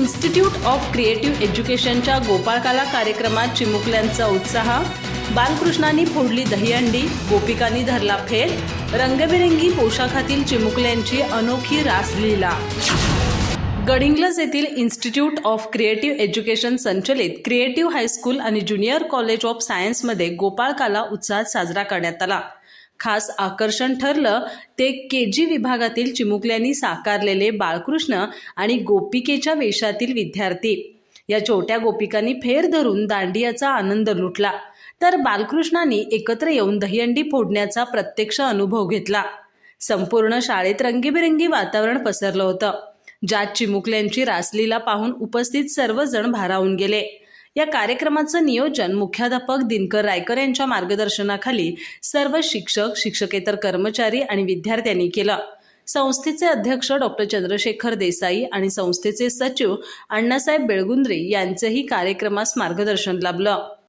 Institute of creative एज्युकेशनच्या गोपाळकाला कार्यक्रमात चिमुकल्यांचा उत्साह बालकृष्णांनी फोडली दहीहंडी गोपिकांनी धरला फेर रंगबिरंगी पोशाखातील चिमुकल्यांची अनोखी रासलीला. गडिंग्लज येथील इन्स्टिट्यूट ऑफ क्रिएटिव्ह एज्युकेशन संचलित क्रिएटिव्ह हायस्कूल आणि ज्युनियर कॉलेज ऑफ सायन्समध्ये गोपाळकाला उत्साहात साजरा करण्यात आला. खास आकर्षण ठरलं ते के जी विभागातील चिमुकल्यांनी साकारलेले बाळकृष्ण आणि गोपिकेच्या वेशातील विद्यार्थी. या छोट्या गोपिकांनी फेर धरून दांडियाचा आनंद लुटला. तर बालकृष्णांनी एकत्र येऊन दहीहंडी फोडण्याचा प्रत्यक्ष अनुभव घेतला. संपूर्ण शाळेत रंगीबेरंगी वातावरण पसरलं होतं. ज्यात चिमुकल्यांची रासलीला पाहून उपस्थित सर्वजण भारावून गेले. या कार्यक्रमाचं नियोजन मुख्याध्यापक दिनकर रायकर यांच्या मार्गदर्शनाखाली सर्व शिक्षक शिक्षकेतर कर्मचारी आणि विद्यार्थ्यांनी केलं. संस्थेचे अध्यक्ष डॉक्टर चंद्रशेखर देसाई आणि संस्थेचे सचिव अण्णासाहेब बेळगुंद्रे यांचंही कार्यक्रमास मार्गदर्शन लाभलं.